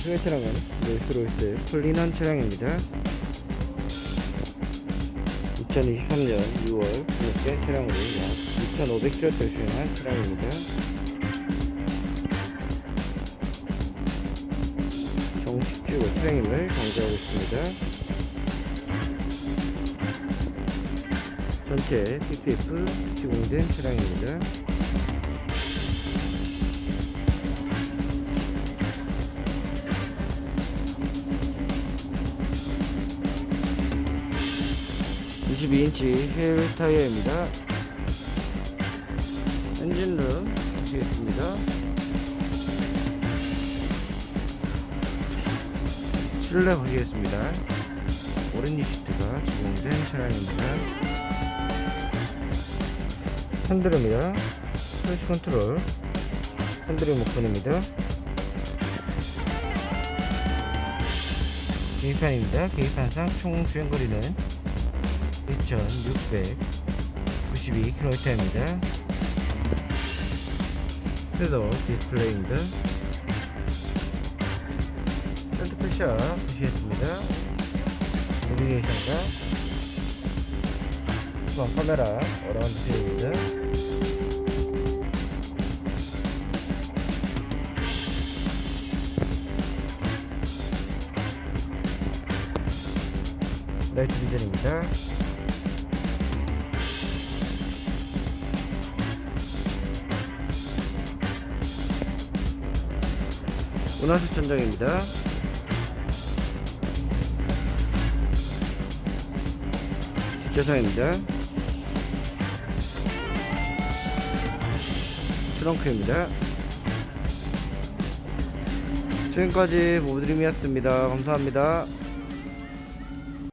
차량은 롤스로이스 폴리넌 차량입니다. 2023년 6월 등록된 차량으로 약 2,500km를 주행한 차량입니다. 정식주 차량임을 강조하고 있습니다. 전체 PPF 시공된 차량입니다. (22인치) 휠 타이어입니다. 엔진룸 보시겠습니다. 실내 보시겠습니다. 오렌지 시트가 적용된 차량입니다. 핸들입니다. 플래시 컨트롤. 핸들링 모션입니다. 계기판입니다. 계기판상 총 주행거리는 2692km입니다. 그래서 디스플레이입니다 센터페샤 보시겠습니다. 내비게이션과 후방 카메라 어라운드 뷰입니다. 라이트 비전입니다 운하수 천장입니다. 뒷좌석입니다. 트렁크입니다. 지금까지 모드림이었습니다. 감사합니다